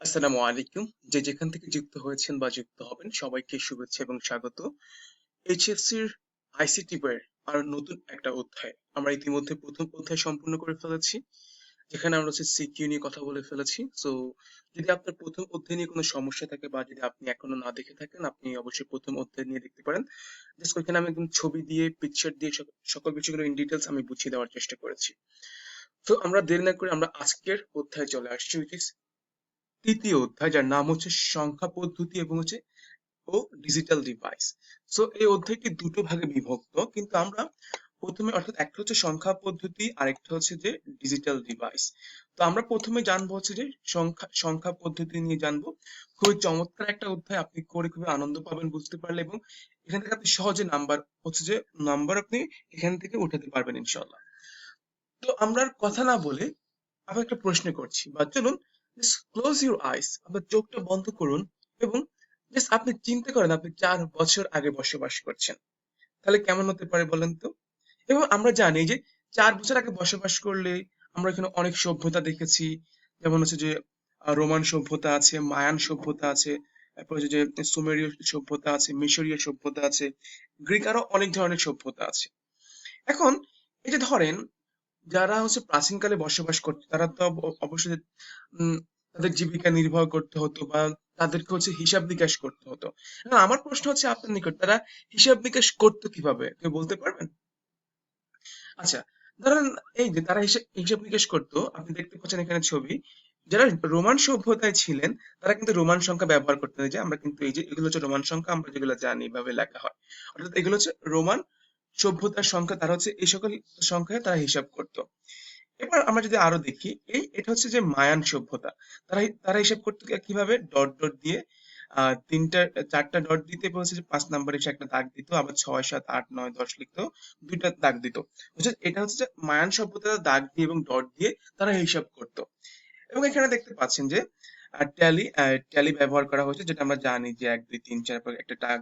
আসসালামু আলাইকুম। যে যেখান থেকে যুক্ত হয়েছেন বা যুক্ত হবেন, সবাইকে শুভেচ্ছা এবং স্বাগত। এইচএসসির আইসিটি বইয়ের আর নতুন একটা অধ্যায়। আমরা ইতিমধ্যে প্রথম অধ্যায় সম্পূর্ণ করে ফেলেছি, যেখানে আমরা হচ্ছে সিকিউ নিয়ে কথা বলে ফেলেছি। সো যদি আপনার প্রথম অধ্যায় নিয়ে কোনো সমস্যা থাকে বা যদি আপনি এখনও না দেখে থাকেন, আপনি অবশ্যই প্রথম অধ্যায় নিয়ে দেখতে পারেন। জাস্ট ওইখানে আমি একদম ছবি দিয়ে পিকচার দিয়ে সকল বিষয়গুলো ইন ডিটেলস আমি বুঝিয়ে দেওয়ার চেষ্টা করেছি। তো আমরা দেরি না করে আমরা আজকের অধ্যায়ে চলে আসছি উইচ ইজ তৃতীয় অধ্যায়, যার নাম হচ্ছে সংখ্যা পদ্ধতি এবং হচ্ছে ও ডিজিটাল ডিভাইস সো এই অধ্যায়টি দুটো ভাগে বিভক্ত, কিন্তু আমরা প্রথমে, অর্থাৎ একটা হচ্ছে সংখ্যা পদ্ধতি, আরেকটা হচ্ছে যে ডিজিটাল ডিভাইস তো আমরা প্রথমে জানব হচ্ছে যে সংখ্যা সংখ্যা পদ্ধতি নিয়ে জানব। খুবই চমৎকার একটা অধ্যায়, আপনি করে খুবই আনন্দ পাবেন বুঝতে পারলে এবং এখান থেকে আপনি সহজে নাম্বার, হচ্ছে যে নাম্বার আপনি এখান থেকে উঠাতে পারবেন ইনশাল্লাহ তো আমরা আর কথা না বলে আমি একটা প্রশ্ন করছি, বা চলুন ক্লোজ ইউর আইস আপনার চোখটা বন্ধ করুন এবং জাস্ট আপনি চিন্তা করেন আপনি চার বছর আগে বসবাস করছেন। তাহলে কেমন হতে পারে বলেন তো? এবং আমরা জানি যে চার বছর আগে বসবাস করলে আমরা এখানে অনেক সভ্যতা দেখেছি। যেমন হচ্ছে যে রোমান সভ্যতা আছে, মায়ান সভ্যতা আছে, তারপর যে, সুমেরীয় সভ্যতা আছে, মিশরীয় সভ্যতা আছে, গ্রিক আরও অনেক ধরনের সভ্যতা আছে। এখন, এই যে ধরেন যারা হচ্ছে প্রাচীনকালে বসবাস করতো, তারা তো অবশ্যই তাদের জীবিকা নির্বাহ করতে হতো বা তাদেরকে হচ্ছে হিসাব নিকাশ করতে হতো। আমার প্রশ্ন হচ্ছে আপনার নিকট, তারা হিসাব নিকাশ করতো কীভাবে? কেউ বলতে পারবেন? আচ্ছা ধরেন এই যে তারা হিসাব নিকাশ করতো, আপনি দেখতে পাচ্ছেন এখানে ছবি। যারা রোমান সভ্যতায় ছিলেন, তারা কিন্তু রোমান সংখ্যা ব্যবহার করতেন। যে আমরা কিন্তু এই যে, এগুলো হচ্ছে রোমান সংখ্যা, আমরা যেগুলো জানি এভাবে লেখা হয়। অর্থাৎ এগুলো হচ্ছে রোমান সভ্যতার সংখ্যা তারা হচ্ছে, এই সকল সংখ্যায় তারা হিসাব করতো। এবার আমরা যদি আরও দেখি, এই এটা হচ্ছে যে মায়ান সভ্যতা। তারা তারা হিসাব করতে কীভাবে? ডট ডট দিয়ে তিনটা, চারটা ডট দিতে যে পাঁচ নাম্বারে এসে একটা দাগ দিত, আবার ছয়, সাত, আট, নয়, দশ লিখতো, দুইটা দাগ দিত। এটা হচ্ছে যে মায়ান সভ্যতা দাগ দিয়ে এবং ডট দিয়ে তারা হিসাব করতো। এবং এখানে দেখতে পাচ্ছেন যে ট্যালি ট্যালি ব্যবহার করা হয়েছে, যেটা আমরা জানি যে এক, দুই, তিন, চার একটা দাগ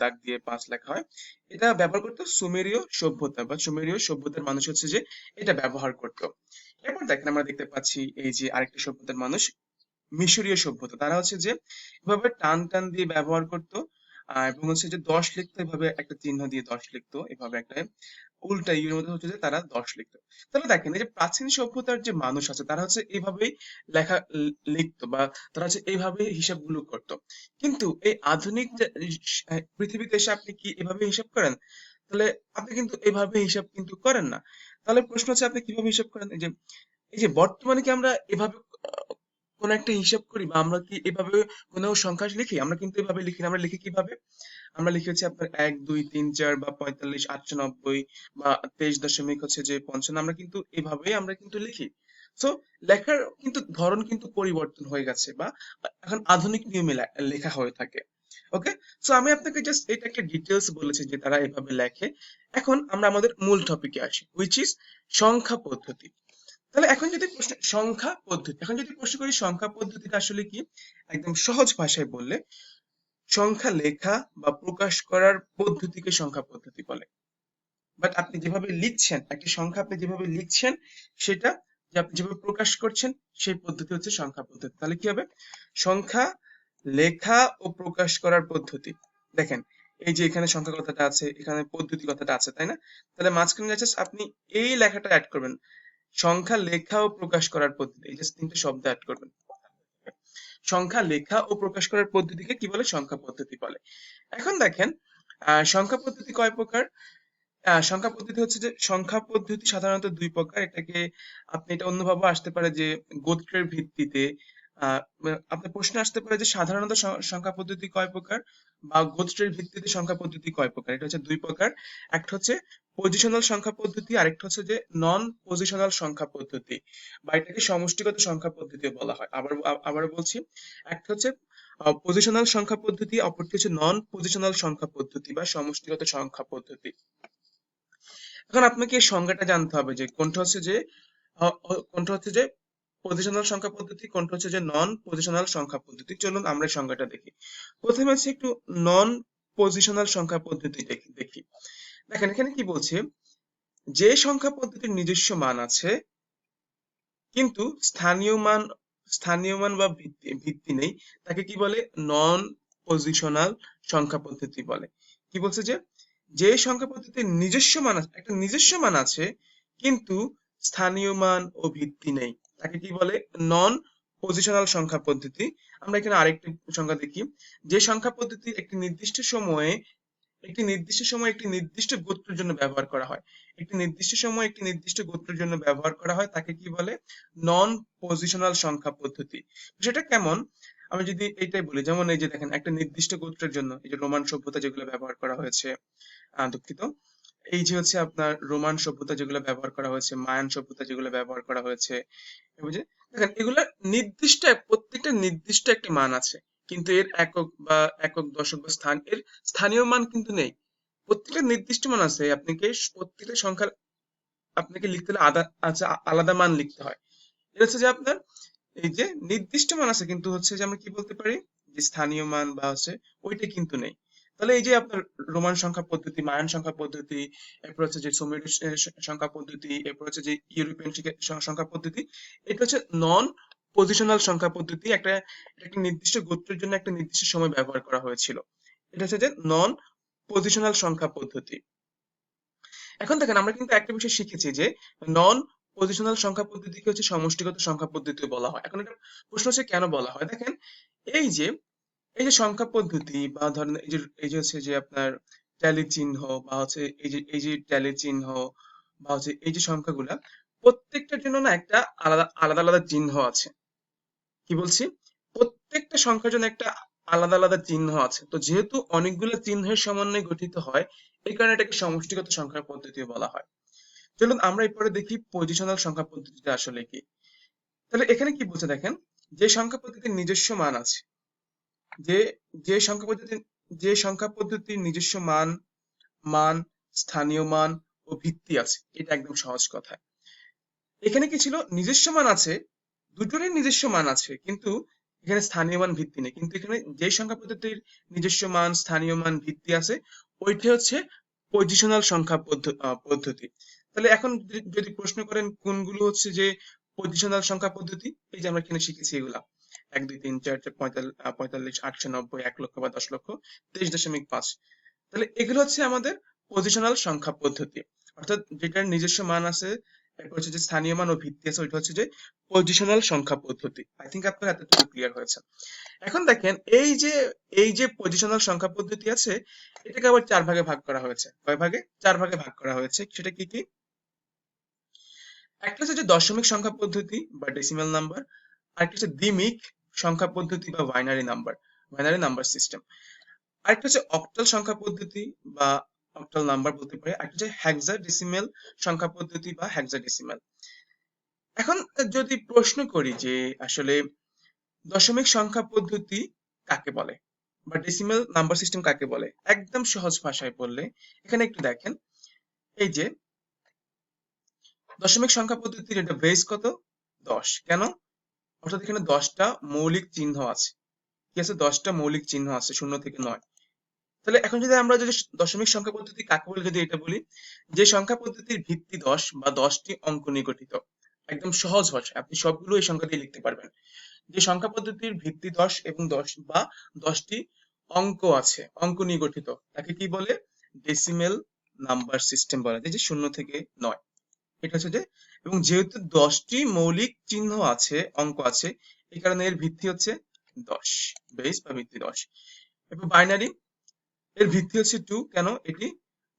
দাগ দিয়ে পাঁচ লেখা হয়। এটা ব্যবহার করতো সুমেরীয় সভ্যতা, বা সুমেরীয় সভ্যতার মানুষ হচ্ছে যে এটা ব্যবহার করতো। এরপর দেখেন আমরা দেখতে পাচ্ছি এই যে আরেকটা সভ্যতার মানুষ, মিশরীয় সভ্যতা। তারা হচ্ছে যে এভাবে টান টান দিয়ে ব্যবহার করতো এবং হচ্ছে যে দশ লিখতো, এভাবে একটা চিহ্ন দিয়ে দশ লিখতো, এভাবে একটা উল্টা ইয়ের মধ্যে হচ্ছে যে তারা দশ লিখতো। তাহলে দেখেন, এই যে প্রাচীন সভ্যতার যে মানুষ আছে, তারা হচ্ছে এইভাবেই লেখা লিখতো বা তারা হচ্ছে এইভাবে হিসাবগুলো করতো। কিন্তু এই আধুনিক পৃথিবীতে এসে আপনি কি এভাবে হিসাব করেন? তাহলে আপনি কিন্তু এভাবে হিসাব কিন্তু করেন না। তাহলে প্রশ্ন হচ্ছে, আপনি কীভাবে হিসাব করেন? এই যে এই যে বর্তমানে কি আমরা এভাবে কোন একটা হিসাব করি বা আমরা কি এভাবে কোনো সংখ্যা লিখি? আমরা কিন্তু এভাবে লিখি না। আমরা লিখি কীভাবে? আমরা লিখে হচ্ছে আপনার এক, দুই, তিন, চার বা পঁয়তাল্লিশ আটশো নব্বই বা তেইশ দশমিক হচ্ছে যে পঞ্চান্ন। আমরা কিন্তু এভাবেই আমরা কিন্তু লিখি। সো লেখার কিন্তু ধরন কিন্তু পরিবর্তন হয়ে গেছে বা এখন আধুনিক নিয়মে লেখা হয়ে থাকে। ওকে সো আমি আপনাকে জাস্ট এটা একটা ডিটেলস বলেছি যে তারা এভাবে লেখে। এখন আমরা আমাদের মূল টপিকে আসি হুইচ ইজ সংখ্যা পদ্ধতি। তাহলে এখন যদি সংখ্যা পদ্ধতি, এখন যদি প্রশ্ন করি সংখ্যা পদ্ধতিটা আসলে কি? একদম সহজ ভাষায় বললে, সংখ্যা লেখা বা প্রকাশ করার পদ্ধতিকে সংখ্যা পদ্ধতি বলে। বাট আপনি যেভাবে লিখছেন, একটি সংখ্যা আপনি যেভাবে লিখছেন, সেটা যে আপনি যেভাবে প্রকাশ করছেন, সেই পদ্ধতি হচ্ছে সংখ্যা পদ্ধতি। তাহলে কি হবে? সংখ্যা লেখা ও প্রকাশ করার পদ্ধতি। দেখেন, এই যে এখানে সংখ্যা কথাটা আছে, এখানে পদ্ধতি কথাটা আছে, তাই না? তাহলে মাঝখানে আপনি এই লেখাটা অ্যাড করবেন। সংখ্যা লেখা ও প্রকাশ করার পদ্ধতি, এই যে তিনটে শব্দ অ্যাড করবেন। সংখ্যা লেখা ও প্রকাশ করার পদ্ধতিকে কি বলে? সংখ্যা পদ্ধতি বলে। এখন দেখেন সংখ্যা পদ্ধতি কয় প্রকার? সংখ্যা পদ্ধতি হচ্ছে যে, সংখ্যা পদ্ধতি সাধারণত দুই প্রকার। এটাকে আপনি এটা অন্যভাবে আসতে পারে যে, গোত্রের ভিত্তিতে আপনার প্রশ্ন আসতে পারে যে, সাধারণত সংখ্যা পদ্ধতি কয় প্রকার? বা গোত্রের ভিত্তিতে সংখ্যা পদ্ধতি কয় প্রকার? এটা হচ্ছে দুই প্রকার। একটা হচ্ছে পজিশনাল সংখ্যা পদ্ধতি, আরেকটা হচ্ছে যে নন পজিশনাল সংখ্যা পদ্ধতি, বা এটাকে সমষ্টিগত সংখ্যা পদ্ধতিও বলা হয়। আবার আবার বলছি, একটা হচ্ছে পজিশনাল সংখ্যা পদ্ধতি, অপরটি হচ্ছে নন পজিশনাল সংখ্যা পদ্ধতি বা সমষ্টিগত সংখ্যা পদ্ধতি। এখন আপনাকে এই সংজ্ঞাটা জানতে হবে যে কোনটা হচ্ছে যে কোনটা হচ্ছে যে পজিশনাল সংখ্যা পদ্ধতি, কোনটা হচ্ছে যে নন পজিশনাল সংখ্যা পদ্ধতি। চলুন আমরা সংজ্ঞাটা দেখি। প্রথমে হচ্ছে একটু নন পজিশনাল সংখ্যা পদ্ধতি দেখি। দেখেন, এখানে কি বলছে? যে সংখ্যা পদ্ধতির নিজস্ব মান আছে, কিন্তু স্থানীয় মান স্থানীয় মান বা ভিত্তি নেই, তাকে কি বলে? নন পজিশনাল সংখ্যা পদ্ধতি বলে। কি বলছে যে যে সংখ্যা পদ্ধতির নিজস্ব মান আছে, একটা নিজস্ব মান আছে, কিন্তু স্থানীয় মান ও ভিত্তি নেই, তাকে কি বলে? নন পজিশনাল সংখ্যা পদ্ধতি। আমরা এখানে আরেকটি সংখ্যা দেখি। যে সংখ্যা পদ্ধতি একটি নির্দিষ্ট সময়ে একটি নির্দিষ্ট সময় একটি নির্দিষ্ট গোত্রের জন্য ব্যবহার করা হয়। একটি নির্দিষ্ট সময় একটি নির্দিষ্ট গোত্রের জন্য ব্যবহার করা হয়, তাকে কি বলে? নন পজিশনাল সংখ্যা পদ্ধতি। সেটা কেমন? আমি যদি এইটাই বলি, যেমন এই যে দেখেন, একটা নির্দিষ্ট গোত্রের জন্য, এই যে রোমান সভ্যতা যেগুলো ব্যবহার করা হয়েছে দুঃখিত। এই যে হচ্ছে আপনার রোমান সভ্যতা যেগুলো ব্যবহার করা হয়েছে, মায়ান সভ্যতা যেগুলো ব্যবহার করা হয়েছে দেখেন, এগুলা নির্দিষ্ট, প্রত্যেকটা নির্দিষ্ট একটি মান আছে। কিন্তু এর একক বা একক দশক বা স্থান, এর স্থানীয় মান কিন্তু নেই। প্রত্যেকটা নির্দিষ্ট মান আছে, আপনাকে প্রত্যেকটা সংখ্যার, আপনাকে লিখতে হলে আদা আচ্ছা আলাদা মান লিখতে হয়। এটা হচ্ছে যে আপনার এই যে নির্দিষ্ট মান আছে, কিন্তু হচ্ছে যে আমরা কি বলতে পারি? যে স্থানীয় মান বা হচ্ছে ওইটা কিন্তু নেই। তাহলে এই যে আপনার রোমান সংখ্যা পদ্ধতি, মায়ান সংখ্যা পদ্ধতি, এরপর হচ্ছে যে সুমেরীয় সংখ্যা পদ্ধতি, এরপর হচ্ছে যে ইউরোপিয়ান সংখ্যা পদ্ধতি, এটা হচ্ছে নন পজিশনাল সংখ্যা পদ্ধতি একটা একটা নির্দিষ্ট গোত্রের জন্য একটা নির্দিষ্ট সময় ব্যবহার করা হয়েছিল। এটা হচ্ছে যে নন পজিশনাল সংখ্যা পদ্ধতি। এখন দেখেন আমরা কিন্তু একটা বিষয় শিখেছি যে নন পজিশনাল সংখ্যা পদ্ধতিকে হচ্ছে সমষ্টিগত সংখ্যা পদ্ধতি বলা হয়। এখন এটা প্রশ্ন হচ্ছে কেন বলা হয়? দেখেন, এই যে এই যে সংখ্যা পদ্ধতি বা ধরেন এই যে এই যে হচ্ছে যে আপনার ট্যালি চিহ্ন বা হচ্ছে এই যে এই যে ট্যালি চিহ্ন বা হচ্ছে এই যে সংখ্যাগুলা, প্রত্যেকটার জন্য না একটা আলাদা আলাদা আলাদা চিহ্ন আছে। কি বলছি? প্রত্যেকটা সংখ্যার জন্য একটা আলাদা আলাদা চিহ্ন আছে। তো যেহেতু অনেকগুলো চিহ্নের সমন্বয়ে গঠিত হয়, এই কারণে এটাকে সমষ্টিগত সংখ্যা পদ্ধতিও বলা হয়। চলুন আমরা এরপরে দেখি পজিশনাল সংখ্যা পদ্ধতিটা আসলে কি। তাহলে এখানে কি বলছে দেখেন? যে সংখ্যা পদ্ধতির নিজস্ব মান আছে, যে যে সংখ্যা পদ্ধতি, যে সংখ্যা পদ্ধতির নিজস্ব মান মান, স্থানীয় মান ও ভিত্তি আছে। এটা একদম সহজ কথা। এখানে কি ছিল? নিজস্ব মান আছে দুটোরই নিজস্ব মান আছে, কিন্তু এখানে স্থানীয় মান ভিত্তি নেই। কিন্তু এখানে যে সংখ্যা পদ্ধতির নিজস্ব মান, স্থানীয় মান ভিত্তি আছে, ওইটা হচ্ছে পজিশনাল সংখ্যা পদ্ধতি। তাহলে এখন যদি- প্রশ্ন করেন কোনগুলো হচ্ছে যে পজিশনাল সংখ্যা পদ্ধতি, এই যে আমরা এখানে শিখেছি এগুলা। এক, দুই, তিন, চার চার পঁয়তাল্লিশ, আটশো নব্বই, এক লক্ষ বা দশ লক্ষ, তেইশ দশমিক পাঁচ। তাহলে এগুলো হচ্ছে আমাদের পজিশনাল সংখ্যা পদ্ধতি। অর্থাৎ যেটার নিজস্ব মান আছে এরপর হচ্ছে যে স্থানীয় মান ও ভিত্তি আছে, ওইটা হচ্ছে যে পজিশনাল সংখ্যা পদ্ধতি। আই থিঙ্ক আপনার এতটুকু ক্লিয়ার হয়েছে। এখন দেখেন, এই যে এই যে পজিশনাল সংখ্যা পদ্ধতি আছে, এটাকে আবার চার ভাগে ভাগ করা হয়েছে। কয় ভাগে? চার ভাগে ভাগ করা হয়েছে। সেটা কি কি? একটা হচ্ছে যে দশমিক সংখ্যা পদ্ধতি বা ডেসিমাল নাম্বার আরেকটা হচ্ছে দ্বিমিক সংখ্যা পদ্ধতি বা binary number binary number system আরেকটা হচ্ছে অক্টাল সংখ্যা পদ্ধতি বা অক্টাল নাম্বার বলতে পারি। আরেকটা হচ্ছে হেক্সাডেসিমাল সংখ্যা পদ্ধতি বা হেক্সাডেসিমাল এখন যদি প্রশ্ন করি যে আসলে দশমিক সংখ্যা পদ্ধতি কাকে বলে? বা ডেসিমাল নাম্বার সিস্টেম কাকে বলে? একদম সহজ ভাষায় বললে, এখানে একটু দেখেন। এই যে, দশমিক সংখ্যা পদ্ধতির এটা বেস কত? দশ। কেন? অর্থাৎ এখানে দশটা মৌলিক চিহ্ন আছে। কি আছে? দশটা মৌলিক চিহ্ন আছে, শূন্য থেকে নয়। তাহলে এখন যদি আমরা যদি দশমিক সংখ্যা পদ্ধতি কাকে বলে যদি এটা বলি, যে সংখ্যা পদ্ধতির ভিত্তি দশ বা দশটি অঙ্ক নিয়ে গঠিত একদম সহজ ভাষায় আপনি সবগুলো এই সংখ্যা দিয়ে লিখতে পারবেন। যে সংখ্যা পদ্ধতির ভিত্তি দশ এবং দশ বা দশটি অঙ্ক আছে, অঙ্ক নিয়ে গঠিত তাকে কি বলে? ডেসিমেল নাম্বার সিস্টেম বলা যায় যে শূন্য থেকে নয়। এটা হচ্ছে যে, এবং যেহেতু দশটি মৌলিক চিহ্ন আছে, অঙ্ক আছে, এই কারণে এর ভিত্তি হচ্ছে দশ বেস বা ভিত্তি দশ। এবং বাইনারি এর ভিত্তি হচ্ছে টু কেন এটি?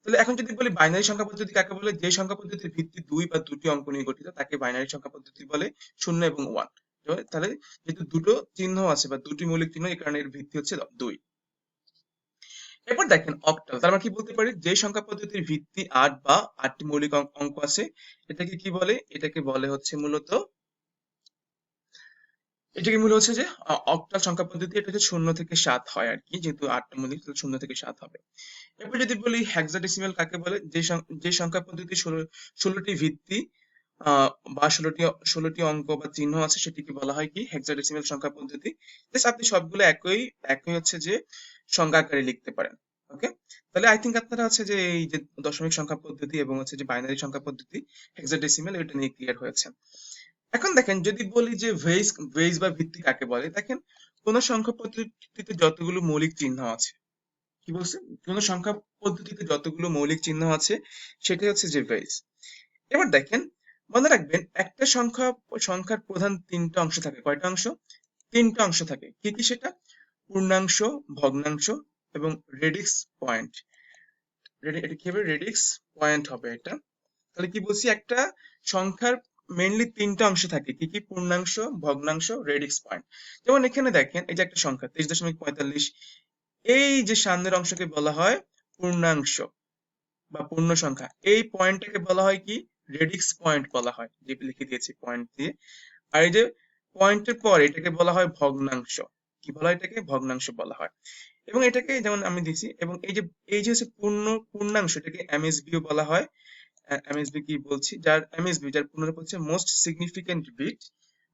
তাহলে এখন যদি বলি বাইনারি সংখ্যা পদ্ধতি কাকে বলে? যে সংখ্যা পদ্ধতির ভিত্তি দুই বা দুটি অঙ্ক নিয়ে গঠিত, তাকে বাইনারি সংখ্যা পদ্ধতি বলে, শূন্য এবং ওয়ান তাহলে যেহেতু দুটো চিহ্ন আছে বা দুটি মৌলিক চিহ্ন, এই কারণে এর ভিত্তি হচ্ছে দুই। এরপর দেখেন অক্টাল তার মানে কি বলতে পারি? যে সংখ্যা পদ্ধতির ভিত্তি আট বা আটটি মৌলিক অঙ্ক অঙ্ক আছে, এটাকে কি বলে? এটাকে বলে হচ্ছে মূলত এটাকে মূল হচ্ছে যে অক্টাল সংখ্যা পদ্ধতি এটা হচ্ছে শূন্য থেকে সাত হয় আর কি, যেহেতু আটটা তাহলে শূন্য থেকে সাত হবে। এরপর যদি বলি হেক্সাডেসিমাল কাকে বলে, যে যে সংখ্যা পদ্ধতি ষোলোটি ভিত্তি বা ষোলোটি ষোলোটি অঙ্ক বা চিহ্ন আছে, সেটিকে বলা হয় কি হেক্সাডেসিমাল সংখ্যা পদ্ধতি। আপনি সবগুলো একই একই হচ্ছে যে সংখ্যা লিখতে পারেন, ওকে? তাহলে আই থিঙ্ক আপনারা হচ্ছে যে এই যে দশমিক সংখ্যা পদ্ধতি এবং হচ্ছে যে বাইনারি সংখ্যা পদ্ধতি হেক্সাডেসিমাল এটা নিয়ে ক্লিয়ার হয়েছে। এখন দেখেন, যদি বলি যে ভেজ ভেজ বা ভিত্তি কাকে বলে, দেখেন, কোন সংখ্যা পদ্ধতিতে যতগুলো মৌলিক চিহ্ন আছে, কি বলছে কোন সংখ্যা পদ্ধতিতে যতগুলো মৌলিক চিহ্ন আছে, সেটাই হচ্ছে যে ভেজ এবার দেখেন, মনে রাখবেন, একটা সংখ্যা, সংখ্যার প্রধান তিনটা অংশ থাকে। কয়টা অংশ? তিনটা অংশ থাকে। কি কি সেটা? পূর্ণাংশ, ভগ্নাংশ এবং রেডিক্স পয়েন্ট। এটা কি হবে? রেডিক্স পয়েন্ট হবে এটা। তাহলে কি বলছি? একটা সংখ্যার মেইনলি তিনটা অংশ থাকে, কি কি? পূর্ণাংশ, ভগ্নাংশ রেডিক্স পয়েন্ট যেমন এখানে দেখেন, এই যে একটা সংখ্যা, তেইশ দশমিক পঁয়তাল্লিশ, এই যে সামনের অংশকে বলা হয় পূর্ণাংশ বা পূর্ণ সংখ্যা, এই পয়েন্টটাকে বলা হয় কি? রেডিক্স পয়েন্ট বলা হয় যে লিখে দিয়েছি পয়েন্ট দিয়ে। আর এই যে পয়েন্টের পর এটাকে বলা হয় ভগ্নাংশ, কি বলা হয় এটাকে? ভগ্নাংশ বলা হয়। এবং এটাকে যেমন আমি দিছি এবং এই যে এই যে হচ্ছে পূর্ণ, পূর্ণাংশ, এটাকে এমএসবিও বলা হয় এমএসবি কি বলছি? যার এমএসবি যার পূর্ণরূপ হচ্ছে মোস্ট সিগনিফিকেন্ট বিট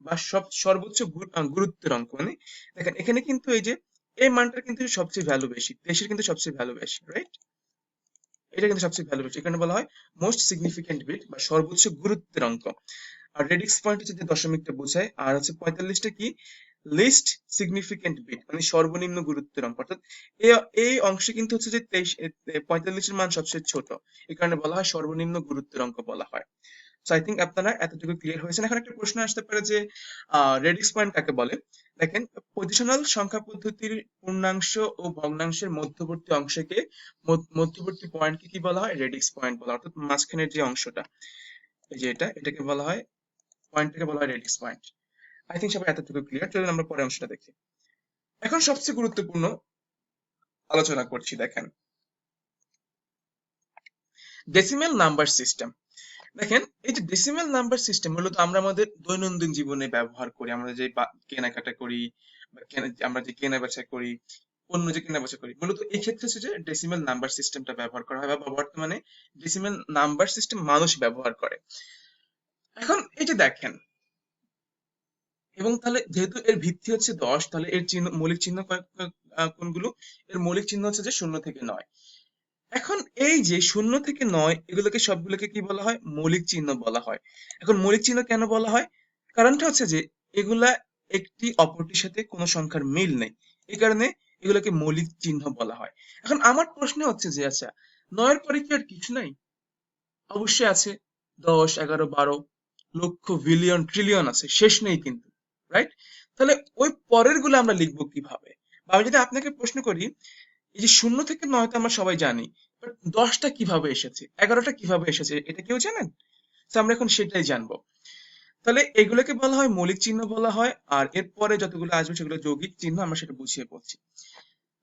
বা সব, সর্বোচ্চ গুরুত্বের অঙ্ক মানে দেখেন, এখানে কিন্তু এই যে, এই মানটার কিন্তু সবচেয়ে ভ্যালু বেশি, দেশের কিন্তু সবচেয়ে ভ্যালু বেশি রাইট এটা কিন্তু সবচেয়ে ভ্যালু বেশি, এখানে বলা হয় মোস্ট সিগনিফিকেন্ট বিট বা সর্বোচ্চ গুরুত্বের অঙ্ক। আর রেডিক্স পয়েন্ট হচ্ছে যে দশমিকটা বোঝায়, আর হচ্ছে পঁয়তাল্লিশটা কি? লিস্ট সিগনিফিকেন্ট বিট মানে সর্বনিম্ন গুরুত্বের অঙ্ক অর্থাৎ এই অংশে কিন্তু হচ্ছে যে তেইশ পঁয়তাল্লিশের মান সবচেয়ে ছোট। এই কারণে বলা হয় সর্বনিম্ন গুরুত্বের অঙ্ক বলা হয়। সো আই থিঙ্ক আপনারা এতটুকু ক্লিয়ার হয়েছেন। এখন একটা প্রশ্ন আসতে পারে যে রেডিক্স পয়েন্ট কাকে বলে? দেখেন পজিশনাল সংখ্যা পদ্ধতির পূর্ণাংশ ও ভগ্নাংশের মধ্যবর্তী অংশকে মধ্যবর্তী পয়েন্টকে কি বলা হয়? রেডিক্স পয়েন্ট বলা অর্থাৎ মাঝখানের যে অংশটা, এই যে এটা, এটাকে বলা হয় পয়েন্টটাকে বলা হয় রেডিক্স পয়েন্ট আই থিঙ্ক সবাই এতটুকু ক্লিয়ার চলুন আমরা পরের অংশটা দেখি। এখন সবচেয়ে গুরুত্বপূর্ণ আলোচনা করছি, দেখেন। ডেসিমেল নাম্বার সিস্টেম দেখেন, এই যে ডেসিমেল নাম্বার সিস্টেম মূলত আমরা আমাদের দৈনন্দিন জীবনে ব্যবহার করি। আমরা যে কেনাকাটা করি আমরা যে কেনা বেচা করি অন্য যে কেনা বেচা করি, মূলত এই ক্ষেত্রে হচ্ছে যে ডেসিমেল নাম্বার সিস্টেমটা ব্যবহার করা হয় বা বর্তমানে ডেসিমেল নাম্বার সিস্টেম মানুষ ব্যবহার করে। এখন এই যে দেখেন এবং তাহলে যেহেতু এর ভিত্তি হচ্ছে দশ, তাহলে এর চিহ্ন, মৌলিক চিহ্ন কোনগুলো? এর মৌলিক চিহ্ন হচ্ছে যে শূন্য থেকে নয়। এখন এই যে শূন্য থেকে নয়, এগুলোকে সবগুলোকে কি বলা হয়? মৌলিক চিহ্ন বলা হয়। এখন মৌলিক চিহ্ন কেন বলা হয়? কারণটা হচ্ছে যে এগুলা একটি অপরটির সাথে কোনো সংখ্যার মিল নেই। এই কারণে এগুলোকে মৌলিক চিহ্ন বলা হয়। এখন আমার প্রশ্ন হচ্ছে যে আচ্ছা নয়ের পরে কি আর কিছু নাই? অবশ্যই আছে। দশ, এগারো, বারো লক্ষ বিলিয়ন, ট্রিলিয়ন আছে। শেষ নেই কিন্তু। রাইট তাহলে ওই পরেরগুলো আমরা লিখব কীভাবে? বা আমি যদি আপনাকে প্রশ্ন করি, এই যে শূন্য থেকে নয় তো আমরা সবাই জানি দশটা কীভাবে এসেছে? এগারোটা কীভাবে এসেছে? এটা কেউ জানেন? তো আমরা এখন সেটাই জানব। তাহলে এগুলোকে বলা হয় মৌলিক চিহ্ন বলা হয়, আর এরপরে যতগুলো আসবে সেগুলো যৌগিক চিহ্ন আমরা সেটা বুঝিয়ে বলছি।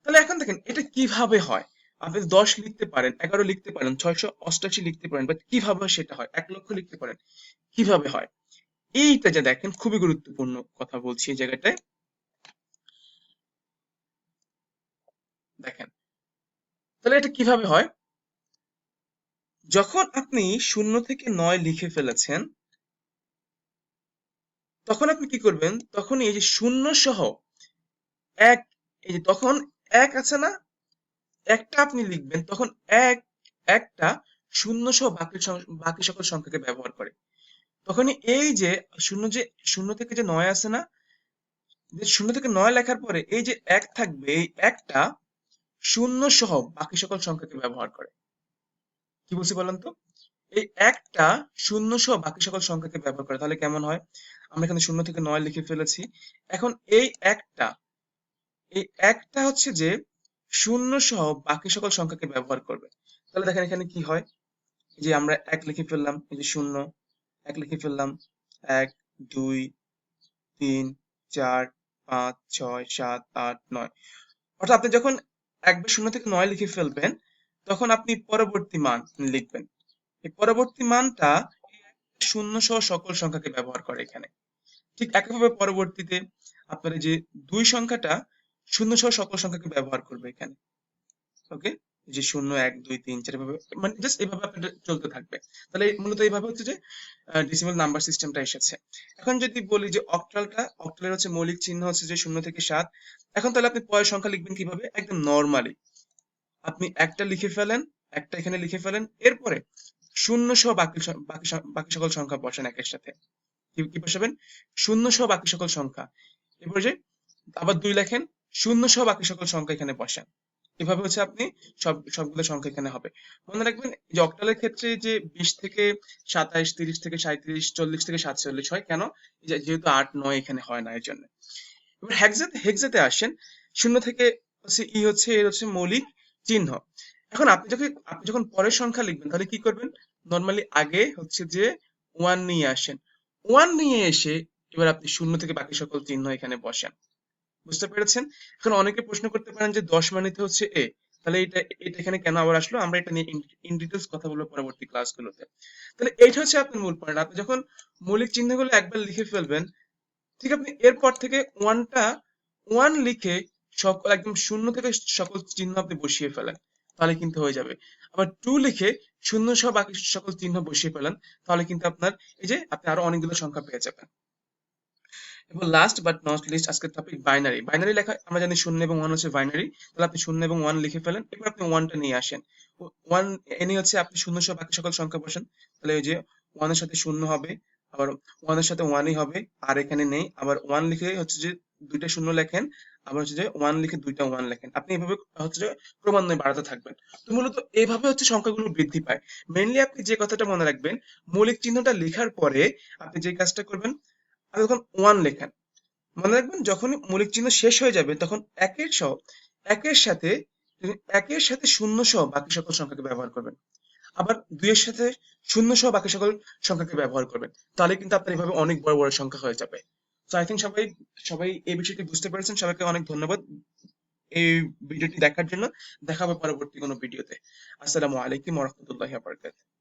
তাহলে এখন দেখেন, এটা কীভাবে হয়? আপনি দশ লিখতে পারেন, এগারো লিখতে পারেন, ছয়শো অষ্টাশি লিখতে পারেন বাট কীভাবে সেটা হয়? এক লক্ষ লিখতে পারেন। কীভাবে হয়? এইটা যে দেখেন, খুবই গুরুত্বপূর্ণ কথা বলছি এই জায়গাটায়। দেখেন, তাহলে এটা কীভাবে হয়? যখন আপনি শূন্য থেকে নয় লিখে ফেলেছেন, তখন আপনি কি করবেন? তখন এই যে শূন্য সহ এক, এই যে তখন এক আছে না, একটা আপনি লিখবেন, তখন এক, একটা শূন্য সহ বাকি বাকি সকল সংখ্যাকে ব্যবহার করে। তখনই এই যে শূন্য যে, শূন্য থেকে যে নয় আছে না, যে শূন্য থেকে নয় লেখার পরে এই যে এক থাকবে, এই একটা শূন্য সহ বাকি সকল সংখ্যাকে ব্যবহার করে। কি বলছি বলেন তো? এই একটা শূন্য সহ বাকি সকল সংখ্যাকে ব্যবহার করে, তাহলে কেমন হয়? আমরা এখানে শূন্য থেকে নয় লিখে ফেলেছি। এখন এই একটা এই একটা হচ্ছে যে শূন্য সহ বাকি সকল সংখ্যাকে ব্যবহার করবে। তাহলে দেখেন এখানে কি হয়? যে আমরা এক লিখে ফেললাম, এই যে শূন্য। এক লিখে ফেললাম। এক, দুই, তিন, চার, পাঁচ, ছয়, সাত, আট, নয়। অর্থাৎ আপনি যখন একবার শূন্য থেকে নয় লিখে ফেলবেন, তখন আপনি পরবর্তী মান লিখবেন। এই পরবর্তী মানটা শূন্য সহ সকল সংখ্যাকে ব্যবহার করে এখানে। ঠিক একইভাবে পরবর্তীতে আপনার যে দুই সংখ্যাটা শূন্য সহ সকল সংখ্যাকে ব্যবহার করবে এখানে। ওকে? যে শূন্য, এক, দুই, তিন, চার, এভাবে মানে জাস্ট এভাবে আপনাদের চলতে থাকবে। তাহলে মূলত এইভাবে হচ্ছে যে ডিসিমাল নাম্বার সিস্টেমটা এসেছে। এখন যদি বলি যে অক্টালটা অক্টালের হচ্ছে মৌলিক চিহ্ন হচ্ছে যে শূন্য থেকে সাত, এখন তাহলে আপনি পয়ের সংখ্যা লিখবেন কীভাবে? একদম নর্মালি আপনি একটা লিখে ফেলেন, একটা এখানে লিখে ফেলেন, এরপরে শূন্য সহ বাকি বাকি সকল সংখ্যা বসেন একের সাথে। কি বসাবেন? শূন্য সহ বাকি সকল সংখ্যা। এরপর যে, আবার দুই লেখেন, শূন্য সহ বাকি সকল সংখ্যা এখানে বসান। এভাবে হচ্ছে আপনি সব, সবগুলো সংখ্যা এখানে হবে। মনে রাখবেন যে অক্টালের ক্ষেত্রে যে বিশ থেকে সাতাইশ, তিরিশ থেকে সাঁইত্রিশ, চল্লিশ থেকে সাতচল্লিশ হয়, কেন? যেহেতু আট, নয় এখানে হয় না এর জন্য এবার হেক্সাতে হেক্সাতে আসেন, শূন্য থেকে হচ্ছে ই হচ্ছে, এর হচ্ছে মৌলিক চিহ্ন। এখন আপনি যখন আপনি যখন পরের সংখ্যা লিখবেন, তাহলে কি করবেন? নর্মালি আগে হচ্ছে যে ওয়ান নিয়ে আসেন। ওয়ান নিয়ে এসে এবার আপনি শূন্য থেকে বাকি সকল চিহ্ন এখানে বসান। বুঝতে পেরেছেন? এখন অনেকে প্রশ্ন করতে পারেন যে দশ মানিতে হচ্ছে এ তাহলে এটা এটা এখানে কেন আবার আসলো? আমরা এটা নিয়ে ইন ডিটেলস কথা বলব পরবর্তী ক্লাসগুলোতে তাহলে এইটা হচ্ছে আপনার মূল পয়েন্ট আপনি যখন মৌলিক চিহ্নগুলো একবার লিখে ফেলবেন, ঠিক আপনি এরপর থেকে ওয়ানটা ওয়ান লিখে সকল, একদম শূন্য থেকে সকল চিহ্ন আপনি বসিয়ে ফেলেন, তাহলে কিন্তু হয়ে যাবে। আবার টু লিখে শূন্য সহ বাকি সকল চিহ্ন বসিয়ে ফেলেন, তাহলে কিন্তু আপনার, এই যে আপনি আরও অনেকগুলো সংখ্যা পেয়ে যাবেন। এবং লাস্ট বাট নট লিস্ট আজকের টপিক বাইনারি বাইনারি লেখা আমরা জানি শূন্য এবং ওয়ান হচ্ছে বাইনারি তাহলে আপনি শূন্য এবং ওয়ান লিখে ফেলেন, এবার আপনি ওয়ানটা নিয়ে আসেন। ওয়ান এনে হচ্ছে আপনি শূন্য সহ বাকি সকল সংখ্যা বসেন। তাহলে ওই যে ওয়ানের সাথে শূন্য হবে, আবার ওয়ানের সাথে ওয়ানই হবে, আর এখানে নেই। আবার ওয়ান লিখে হচ্ছে যে দুইটা শূন্য লেখেন, আবার হচ্ছে যে ওয়ান লিখে দুইটা ওয়ান লেখেন। আপনি এভাবে হচ্ছে যে ক্রমান্বয়ে বাড়াতে থাকবেন। তো মূলত এইভাবে হচ্ছে সংখ্যাগুলো বৃদ্ধি পায়। মেইনলি আপনি যে কথাটা মনে রাখবেন, মৌলিক চিহ্নটা লেখার পরে আপনি যে কাজটা করবেন আপনি তখন ওয়ান লেখেন, মনে রাখবেন যখন মৌলিক চিহ্ন শেষ হয়ে যাবে, তখন একের সহ, একের সাথে একের সাথে শূন্য সহ বাকি সকল সংখ্যাকে ব্যবহার করবেন। আবার দুইয়ের সাথে শূন্য সহ বাকি সকল সংখ্যাকে ব্যবহার করবেন। তাহলে কিন্তু আপনার এভাবে অনেক বড় বড় সংখ্যা হয়ে যাবে। তো আই থিঙ্ক সবাই সবাই এই বিষয়টি বুঝতে পেরেছেন। সবাইকে অনেক ধন্যবাদ এই ভিডিওটি দেখার জন্য। দেখা হবে পরবর্তী কোনো ভিডিওতে। আসসালামু আলাইকুম ওয়া বারাকাতুহু।